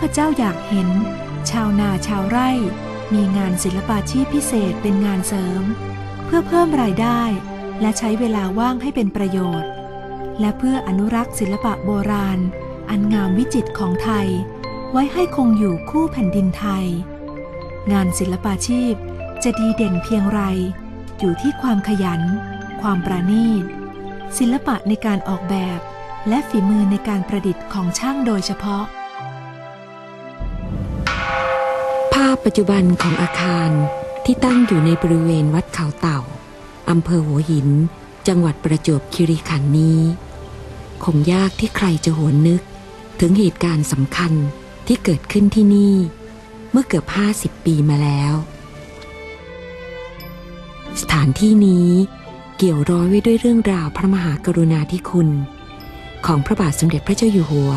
พเจ้าอยากเห็น ชาวนาชาวไร่ มีงานศิลปาชีพพิเศษเป็นงานเสริม เพื่อเพิ่มรายได้ และใช้เวลาว่างให้เป็นประโยชน์ และเพื่ออนุรักษ์ศิลปะโบราณ อันงามวิจิตรของไทย ไว้ให้คงอยู่คู่แผ่นดินไทย งานศิลปาชีพจะดีเด่นเพียงไร อยู่ที่ความขยัน ความประณีต ศิลปะในการออกแบบ และฝีมือในการประดิษฐ์ของช่างโดยเฉพาะาพปัจจุบันของอาคารที่ตั้งอยู่ในบริเวณวัดเขาเต่าอำเภอหัวหิน จังหวัดประจวบคีรีขันธ์นี้ คงยากที่ใครจะหวนนึก ถึงเหตุการณ์สำคัญที่เกิดขึ้นที่นี่ เมื่อเกือบ 50 ปีมาแล้ว สถานที่นี้เกี่ยวร้อยไว้ด้วยเรื่องราวพระมหากรุณาธิคุณ ของพระบาทสมเด็จพระเจ้าอยู่หัว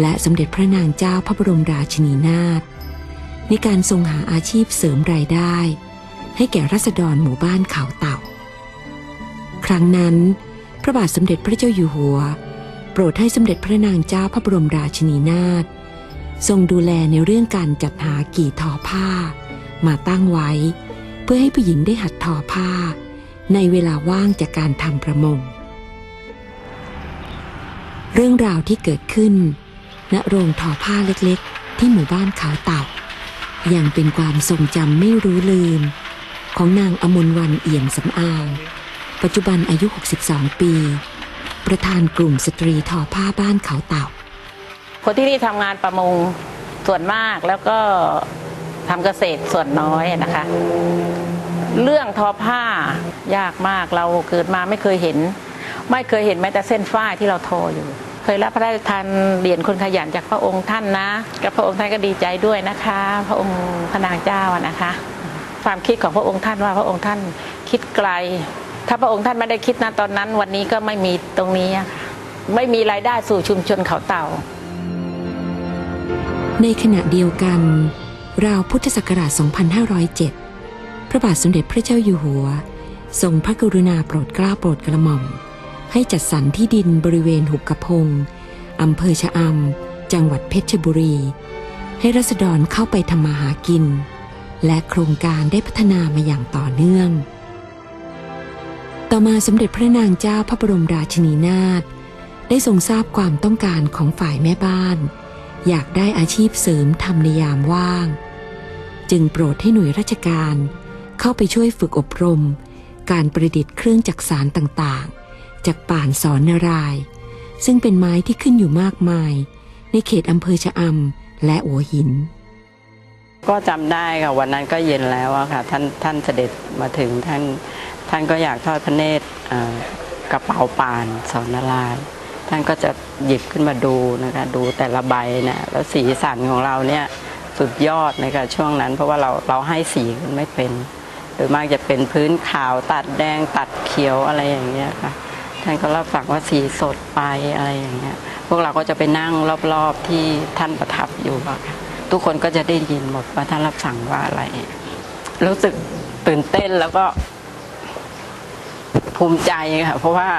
และสมเด็จพระนางเจ้าพระบรมราชินีนาถ ในการทรงหาอาชีพเสริมรายได้ ให้แก่รัษฎรหมู่บ้านเขาเต่า ครั้งนั้น พระบาทสมเด็จพระเจ้าอยู่หัว โปรดให้สมเด็จพระนางเจ้าพระบรมราชินีนาถทรงดูแลในเรื่องการจัดหากี่ทอผ้า มาตั้งไว้ เพื่อให้ผู้หญิงได้หัดทอผ้า ในเวลาว่างจากการทำประมง เรื่องราวที่เกิดขึ้นณโรงทอผ้าเล็กๆ ที่หมู่บ้านเขาเต่า ยังเป็นความทรงจำไม่รู้ลืม ของนางอมนวันเอี่ยมสำอาง ปัจจุบันอายุ 62 ปี ประธานกลุ่มสตรีทอผ้าบ้านเขาเต่า คนที่นี่ทำงานประมงส่วนมากแล้วก็ทำเกษตรส่วนน้อยนะคะ เรื่องทอผ้ายากมากเราเกิดมาไม่เคยเห็น ไม่เคยเห็นแม้แต่เส้นฝ้ายที่เราทออยู่ เคยรับพระราชทานเหรียญคนขยันจากพระองค์ท่านนะ กับพระองค์ท่านก็ดีใจด้วยนะคะ พระองค์พระนางเจ้านะคะ ความคิดของพระองค์ท่านว่าพระองค์ท่านคิดไกล ถ้าพระองค์ท่านไม่ได้คิดนะตอนนั้น วันนี้ก็ไม่มีตรงนี้ค่ะไม่มีรายได้สู่ชุมชนเขาเต่า ในขณะเดียวกัน ราวพุทธศักราช 2507 พระบาทสมเด็จพระเจ้าอยู่หัว ทรงพระกรุณาโปรดเกล้าโปรดกระหม่อม ให้จัดสรรที่ดินบริเวณหุบกระพงอำเภอชะอำจังหวัดเพชรบุรี ให้รัษฎรเข้าไปทำมาหากิน และโครงการได้พัฒนามาอย่างต่อเนื่อง ต่อมาสมเด็จพระนางเจ้าพระบรมราชินีนาถได้ทรงทราบความต้องการของฝ่ายแม่บ้าน อยากได้อาชีพเสริมทำในยามว่าง จึงโปรดให้หน่วยราชการ เข้าไปช่วยฝึกอบรม การประดิษฐ์เครื่องจักสารต่างๆ จากป่านสอนนารายณ์ซึ่งเป็นไม้ที่ขึ้นอยู่มากมาย ในเขตอำเภอชะอำและหัวหิน ก็จำได้ค่ะวันนั้นก็เย็นแล้วอะค่ะท่านท่านเสด็จมาถึงท่านท่านก็อยากทอดพระเนตรกระเป๋าป่านสอนนารายณ์ท่านก็จะหยิบขึ้นมาดูนะคะดูแต่ละใบเนี่ยแล้วสีสันของเราเนี่ยสุดยอดนะคะช่วงนั้นเพราะว่าเราเราให้สีกันไม่เป็น โดยมากจะเป็นพื้นขาวตัดแดงตัดเขียวอะไรอย่างเงี้ยค่ะ ท่านก็รับสั่งว่าสีสดไปอะไรอย่างเงี้ย พวกเราก็จะไปนั่งรอบๆที่ท่านประทับอยู่อะค่ะทุกคนก็จะได้ยินหมดว่าท่านรับสั่งว่าอะไร รู้สึกตื่นเต้นแล้วก็ภูมิใจค่ะ เพราะว่า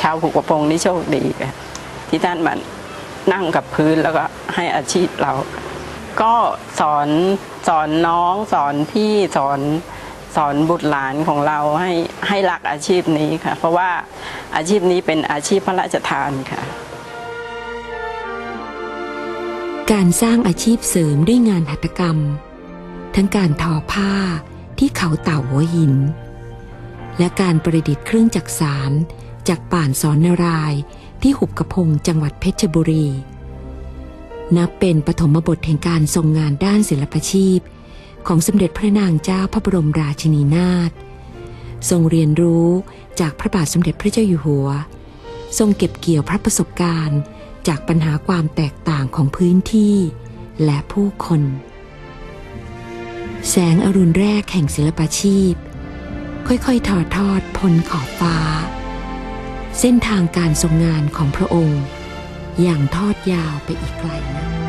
ชาวผูกกระพงนี่โชคดีค่ะที่ท่านมานั่งกับพื้นแล้วก็ให้อาชีพเรา ก็สอนสอนน้องสอนพี่สอน สอนบุตรหลานของเราให้ให้รักอาชีพนี้ค่ะ เพราะว่าอาชีพนี้เป็นอาชีพพระราชทานค่ะ การสร้างอาชีพเสริมด้วยงานหัตถกรรม ทั้งการทอผ้าที่เขาเต่าหัวหิน และการประดิษฐ์เครื่องจักสารจากป่านสอนนารายที่หุบกระพงจังหวัดเพชรบุรี นับเป็นปฐมบทแห่งการทรงงานด้านศิลปชีพ ของสมเด็จพระนางเจ้าพระบรมราชินีนาถทรงเรียนรู้จากพระบาทสมเด็จพระเจ้าอยู่หัว ทรงเก็บเกี่ยวพระประสบการณ์จากปัญหาความแตกต่างของพื้นที่และผู้คน แสงอรุณแรกแห่งศิลปาชีพ ค่อยๆถอดทอดพ้นขอบฟ้า เส้นทางการทรงงานของพระองค์ อย่างทอดยาวไปอีกไกลนะ